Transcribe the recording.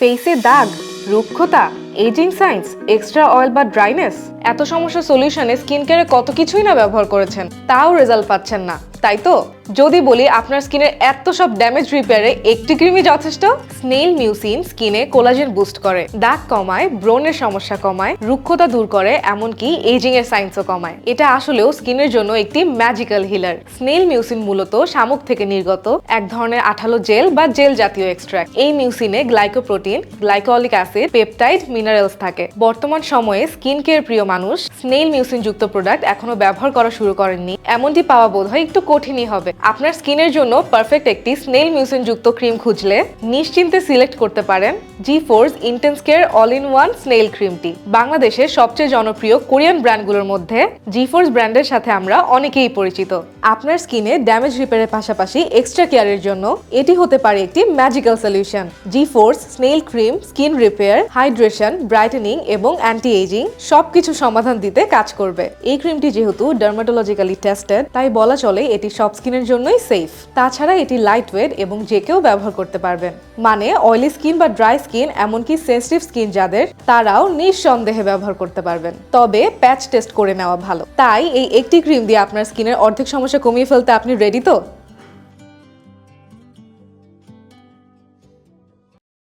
ফেসে দাগ, রুক্ষতা, এজিং সাইন্স, এক্সট্রা অয়েল বা ড্রাইনেস, এত সমস্যা সলিউশনে স্কিন কেয়ারে কত কিছুই না ব্যবহার করেছেন, তাও রেজাল্ট পাচ্ছেন না। তাই তো? যদি বলি আপনার স্কিনের এত সব ড্যামেজ রিপেয়ারে একটি ক্রিমই যথেষ্ট স্নেল মিউসিন স্কিনে কোলাজেন বুস্ট করে। দাগ কমায় ব্রণের সমস্যা কমায়, রুক্ষতা দূর করে, এমনকি এজিং এর সাইন্সও কমায়। এটা আসলেও স্কিনের জন্য একটি ম্যাজিক্যাল হিলার স্নেল মিউসিন মূলত শামুক থেকে নির্গত এক ধরনের আঠালো জেল বা জেল জাতীয় এক্সট্রাক্ট এই মিউসিনে glycoprotein glycolic acid peptide minerals থাকে। বর্তমান সময়ে স্কিন কেয়ার প্রিয় মানুষ স্নেল মিউসিন যুক্ত প্রোডাক্ট এখনও ব্যবহার করা শুরু করেননি। এমনটি পাওয়া বোধ হয় একটু কঠিনই হবে। আপনার স্কিনের জন্য পারফেক্ট একটি স্নেল মিউসিন যুক্ত ক্রিম খুঁজলে নিশ্চিন্তে সিলেক্ট করতে পারেন G force intense care all in one snail ক্রিমটি বাংলাদেশের সবচেয়ে জনপ্রিয় কোরিয়ান ব্র্যান্ডগুলোর মধ্যে জি ফোর্স ব্র্যান্ডের সাথে আমরা অনেকেই পরিচিত। আপনার স্কিনে ড্যামেজ রিপেয়ারের পাশাপাশি এক্সট্রা কেয়ারের জন্য এটি হতে পারে একটি magical solution G force snail cream skin repair hydration brightening এবং অ্যান্টি এজিং সবকিছু সমাধান দিতে কাজ করবে। এই ক্রিমটি যেহেতু ডার্মাটোলজিক্যালি টেস্টেড তাই বলা চলে এটি সব স্কিনের জন্যই সেফ তাছাড়া এটি লাইট ওয়েট এবং যে কেউ ব্যবহার করতে পারবেন। মানে অয়েলি স্কিন বা ড্রাই স্কিন এমনকি সেন্সিটিভ স্কিন যাদের, তারাও নিঃসন্দেহে ব্যবহার করতে পারবেন। তবে প্যাচ টেস্ট করে নেওয়া ভালো। তাই এই একটি ক্রিম দিয়ে আপনার স্কিনের অর্ধেক সমস্যা কমিয়ে ফেলতে আপনি রেডি তো?